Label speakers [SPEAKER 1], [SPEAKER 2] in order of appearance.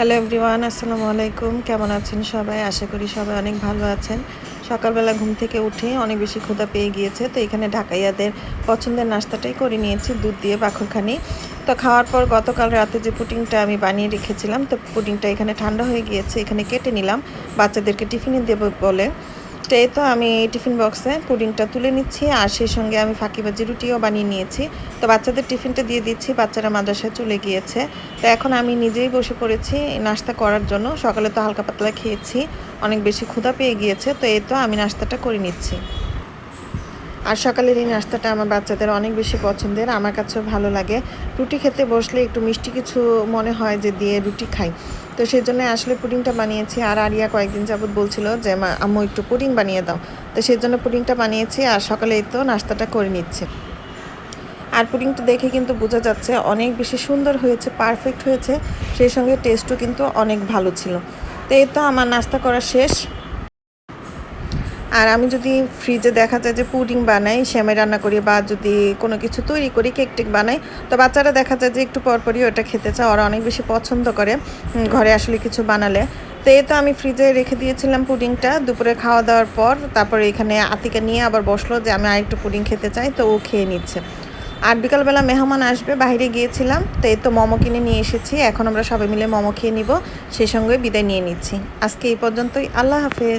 [SPEAKER 1] Hello everyone আসসালামু আলাইকুম কেমন আছেন সবাই? আশা করি সবাই অনেক ভালো আছেন। সকালবেলা ঘুম থেকে উঠে অনেক বেশি ক্ষুধা পেয়ে গিয়েছে, তো এখানে ঢাকাইয়াদের পছন্দের নাস্তাটাই করে নিয়েছি, দুধ দিয়ে বাখরখানি তো খাওয়ার পর গতকাল রাতে যে পুটিংটা আমি বানিয়ে রেখেছিলাম, তো পুটিংটা এখানে ঠান্ডা হয়ে গিয়েছে, এখানে কেটে নিলাম। বাচ্চাদেরকে টিফিনে দেবো বলে। এই তো আমি টিফিন বক্সে পুডিংটা তুলে নিচ্ছি, আর সেই সঙ্গে আমি ফাঁকিবাজি রুটিও বানিয়ে নিয়েছি। তো বাচ্চাদের টিফিনটা দিয়ে দিচ্ছি, বাচ্চারা মাদ্রাসায় চলে গিয়েছে। তো এখন আমি নিজেই বসে পড়েছি নাস্তা করার জন্য। সকালে তো হালকা পাতলা খেয়েছি, অনেক বেশি ক্ষুধা পেয়ে গিয়েছে, তো এই তো আমি নাস্তাটা করে নিচ্ছি। আর সকালের এই নাস্তাটা আমার বাচ্চাদের অনেক বেশি পছন্দের, আমার কাছেও ভালো লাগে। রুটি খেতে বসলে একটু মিষ্টি কিছু মনে হয় যে দিয়ে রুটি খাই। তো সেই জন্য আসলে পুডিংটা বানিয়েছি। আর আরিয়া কয়েকদিন যাবৎ বলছিল যে, মা, আম্মু একটু পুডিং বানিয়ে দাও। তো সেই জন্য পুডিংটা বানিয়েছি আর সকালে এই তো নাস্তাটা করে নিচ্ছে। আর পুডিংটা দেখে কিন্তু বোঝা যাচ্ছে অনেক বেশি সুন্দর হয়েছে, পারফেক্ট হয়েছে। সেই সঙ্গে টেস্টও কিন্তু অনেক ভালো ছিল। তো এই তো আমার নাস্তা করা শেষ। আর আমি যদি ফ্রিজে দেখা যায় যে পুডিং বানাই শ্যামে রান্না করি বা যদি কোনো কিছু তৈরি করি কেক টেক বানাই, তো বাচ্চারা দেখা যায় যে একটু পরপরই ওটা খেতে চায়। ওরা অনেক বেশি পছন্দ করে ঘরে আসলে কিছু বানালে। তো এই তো আমি ফ্রিজে রেখে দিয়েছিলাম পুডিংটা দুপুরে খাওয়া দাওয়ার পর তারপরে এখানে আতিকা নিয়ে আবার বসল যে আমি আরেকটু পুডিং খেতে চাই, তো ও খেয়ে নিচ্ছে। আর বিকালবেলা মেহমান আসবে, বাইরে গিয়েছিলাম, তো এই তো মোমো কিনে নিয়ে এসেছি। এখন আমরা সবাই মিলে মোমো খেয়ে নিব, সেই সঙ্গে বিদায় নিয়ে নিচ্ছি। আজকে এই পর্যন্তই। আল্লাহ হাফেজ।